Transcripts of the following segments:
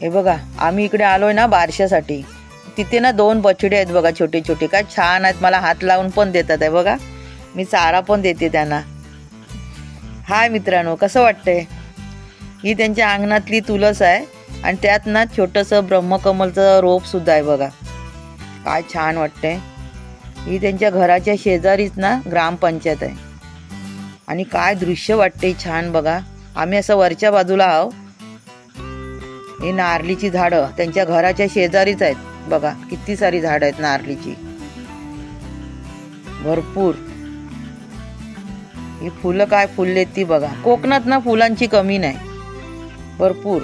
हे बघा आम्ही इकडे आलोय ना बारशासाठी. तिथे ना दोन बछडे आहेत बघा छोटे छोटे काय छान आहेत मला हात लावून पण देतात आहे बघा. मी चारा पण देते त्यांना. हाय मित्रांनो कसं वाटतंय? ही त्यांच्या अंगणातली तुलस आहे आणि त्यात ना छोटंसं ब्रह्मकमलचं रोप सुद्धा आहे बघा. काय छान वाटतंय. ही त्यांच्या घराच्या शेजारीच ना ग्रामपंचायत आहे. आणि काय दृश्य वाटते छान बघा. आम्ही असं वरच्या बाजूला आहो ही नारलीची झाडं त्यांच्या घराच्या शेजारीच आहेत. बघा किती सारी झाडं आहेत नारलीची. भरपूर. ही फुलं काय फुललेत ती बघा. कोकणात ना फुलांची कमी नाही. भरपूर.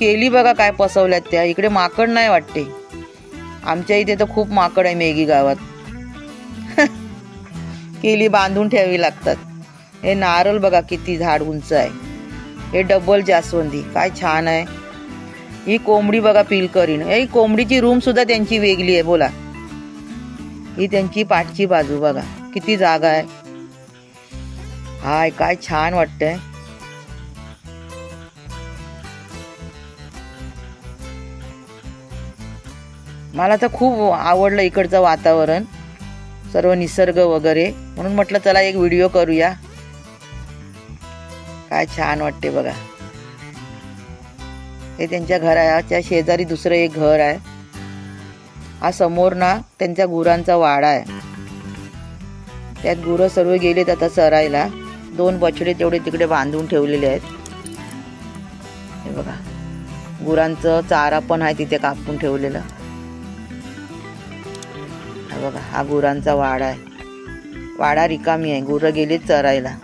केली बघा काय पसवल्यात त्या. इकडे माकड नाही वाटते. आमच्या इथे तर खूप माकड आहे मेगी गावात. केली बांधून ठेवावी लागतात. हे नारळ बघा किती झाड उंच आहे. हे डबल जास्वंदी. काय छान आहे. ही कोंबडी बघा पिलकरीन ही कोंबडीची रूम सुद्धा त्यांची वेगळी आहे बोला. ही त्यांची पाठची बाजू बघा. किती जागा आहे. हाय काय छान वाटतंय. मला तर खूप आवडलं इकडचं वातावरण. सर्व निसर्ग वगैरे. म्हणून म्हटलं चला एक व्हिडिओ करूया. काय छान वाटते बघा. हे त्यांच्या घराच्या शेजारी दुसरं एक घर आहे. हा समोर ना त्यांच्या गुरांचा वाडा आहे. त्यात गुरं सर्व गेलेत आता चरायला दोन बछडे तेवढे तिकडे बांधून ठेवलेले आहेत. हे बघा. गुरांचं चारा पण आहे तिथे कापून ठेवलेलं. बघा हा गुरांचा वाडा आहे. वाडा रिकामी आहे. गुरं गेलीत चरायला